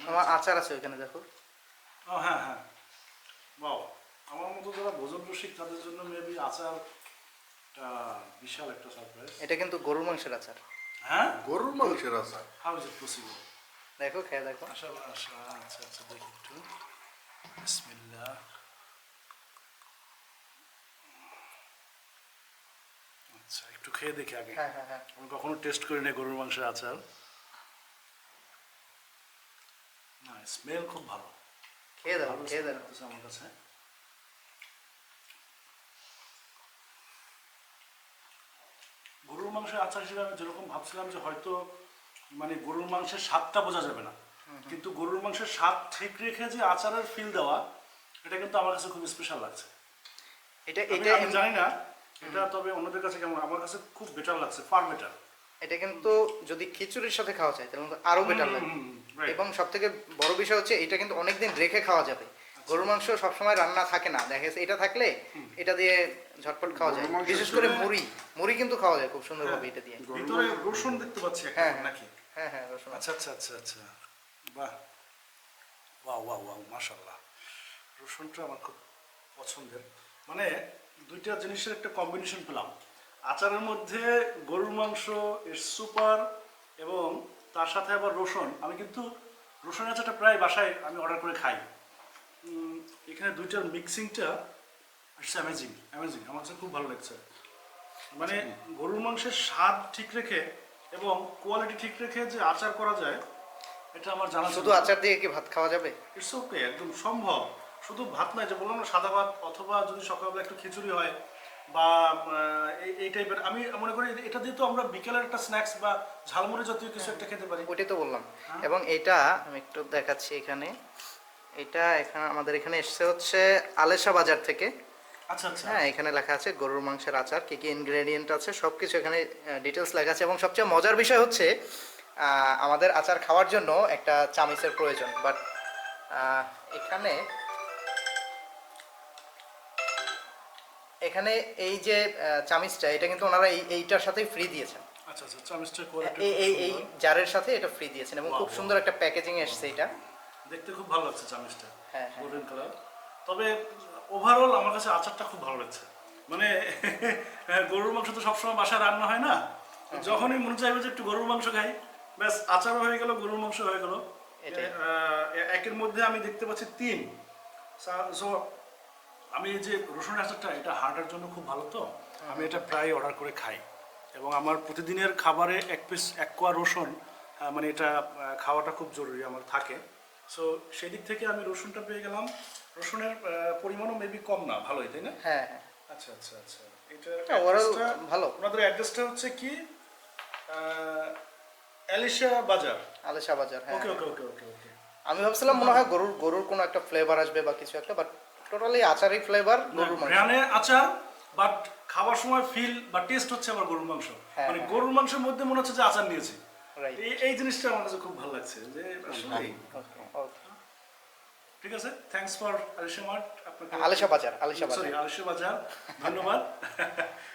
আমার আচার আছে ওইখানে দেখো। ও হ্যাঁ হ্যাঁ। বাও আমার মতো যারা ভোজন রসিক তাদের জন্য মেবি আচার বিশাল একটা সারপ্রাইজ এটা কিন্তু গরুর মাংসের আচার। হ্যাঁ? গরুর মাংসের আচার? হাউ ইজ ইট পসিবল দেখো খেয়ে দেখো। আশা আশা আচ্ছা আচ্ছা দেখি একটু। বিসমিল্লাহ। আচ্ছা একটু খেয়ে দেখি আগে। হ্যাঁ হ্যাঁ হ্যাঁ। আমি কখনো টেস্ট করি না গরুর মাংসের আচার। না স্মেল খুব ভালো। খেয়ে ভালো খেয়ে আসতেছে আমার কাছে। গরুর মাংসের আচার হিসেবে আমি যেরকম ভাবছিলাম যে হয়তো মানে গরুর মাংসের স্বাদটা বোঝা যাবে না। কিন্তু গরুর মাংসের স্বাদ ঠিক রেখে যে আচারের ফিল দেওয়া এটা কিন্তু আমার কাছে খুব স্পেশাল লাগছে। এটা এটা আমি জানি না এটা তবে অন্যদের কাছে কেমন আমার কাছে খুব বেটার লাগছে ফার বেটার এটা কিন্তু যদি খিচুড়ির সাথে খাওয়া যায় তাহলে আরও বেটার লাগে right. এবং সব থেকে বড় বিষয় হচ্ছে এটা কিন্তু অনেকদিন রেখে খাওয়া যাবে। গরুর মাংস সবসময় রান্না থাকে না। দেখা যাচ্ছে এটা থাকলে এটা দিয়ে ঝটপট খাওয়া যায়। বিশেষ করে মুড়ি। মুড়ি কিন্তু খাওয়া যায় খুব সুন্দরভাবে এটা দিয়ে। ভিতরে রসুন দেখতে পাচ্ছি হ্যাঁ, হ্যাঁ। নাকি? হ্যাঁ হ্যাঁ রসুন আচ্ছা আচ্ছা আচ্ছা আচ্ছা। বাহ। বাহ বাহ বাহ মাশাল্লাহ রসুনটা আমার খুব পছন্দের। মানে দুইটা জিনিসের একটা কম্বিনেশন পেলাম। আচারের মধ্যে গরুর মাংস এর সুপার এবং তার সাথে আবার রসুন। আমি কিন্তু রসুন আচারটা প্রায় বাসায় আমি অর্ডার করে খাই। এখানে দুইটার মিক্সিংটা ইটস অ্যামেজিং অ্যামেজিং আমার কাছে খুব ভালো লাগছে। মানে গরুর মাংসের স্বাদ ঠিক রেখে এবং কোয়ালিটি ঠিক রেখে যে আচার করা যায় এটা আমার জানা শুধু আচার দিয়ে কি ভাত খাওয়া যাবে? ইটস ওকে একদম সম্ভব। শুধু ভাত নয় যে বললাম না সাদা ভাত অথবা যদি সকালবেলা একটু খিচুড়ি হয় বা এই- টাইপের আমি মনে করি এটা দিয়ে তো আমরা বিকেলের একটা স্ন্যাক্স বা ঝালমুড়ি জাতীয় কিছু একটা খেতে পারি। ওটাই তো বললাম। এবং এটা আমি একটু দেখাচ্ছি এখানে। এটা এখানে আমাদের এখানে এসছে হচ্ছে আলেশা বাজার থেকে। আচ্ছা আচ্ছা। হ্যাঁ এখানে লেখা আছে গরুর মাংসের আচার কি কি ইনগ্রেডিয়েন্ট আছে সব কিছু এখানে ডিটেলস লেখা আছে। এবং সবচেয়ে মজার বিষয় হচ্ছে আমাদের আচার খাওয়ার জন্য একটা চামিচের প্রয়োজন। বাট এখানে এখানে এই যে চামিচটা এটা কিন্তু ওনারা এই এইটার সাথেই ফ্রি দিয়েছেন। আচ্ছা আচ্ছা কোয়ালিটি এই এই জারের সাথে এটা ফ্রি দিয়েছেন এবং খুব সুন্দর একটা প্যাকেজিং এসছে এটা। দেখতে খুব ভালো লাগছে চামিচটা। হ্যাঁ, হ্যাঁ। গোল্ডেন কালার তবে ওভারঅল আমার কাছে আচারটা খুব ভালো লাগছে। মানে গরুর মাংস তো সবসময় বাসায় রান্না হয় না। হ্যাঁ, যখনই মনে চাইবে যে একটু গরুর মাংস খাই ব্যাস আচারও হয়ে গেল গরুর মাংস হয়ে গেল। একের মধ্যে আমি দেখতে পাচ্ছি তিন। সো আমি এই যে রসুন আচারটা এটা হার্টের জন্য খুব ভালো তো। আমি এটা প্রায় অর্ডার করে খাই। এবং আমার প্রতিদিনের খাবারে এক পিস এক কোয়া রসুন মানে এটা খাওয়াটা খুব জরুরি আমার থাকে। সো সেই দিক থেকে আমি রসুনটা পেয়ে গেলাম। রসুনের পরিমাণও মেবি কম না ভালোই তাই না? হ্যাঁ হ্যাঁ। আচ্ছা আচ্ছা আচ্ছা। এটা ভালো। ওনাদের অ্যাড্রেসটা হচ্ছে কি? বাজার। আলেশা বাজার হ্যাঁ। ওকে ওকে ওকে ওকে ওকে আমি ভাবছিলাম মনে হয় গরুর গরুর কোনো একটা ফ্লেভার আসবে বা কিছু একটা বাট টোটালি আচারই ফ্লেভার গরুর মাংস। আচার বাট খাবার সময় ফিল বা টেস্ট হচ্ছে আমার গরুর মাংস। হ্যাঁ, মানে হ্যাঁ। গরুর মাংসের মধ্যে মনে হচ্ছে যে আচার নিয়েছি। এই এই জিনিসটা আমার কাছে খুব ভালো লাগছে যে আসলে ঠিক আছে? থ্যাংকস ফর আলিশা মার্ট আপনাকে আলিশা বাজার আলিশা বাজার। সরি আলিশা বাজার। ধন্যবাদ।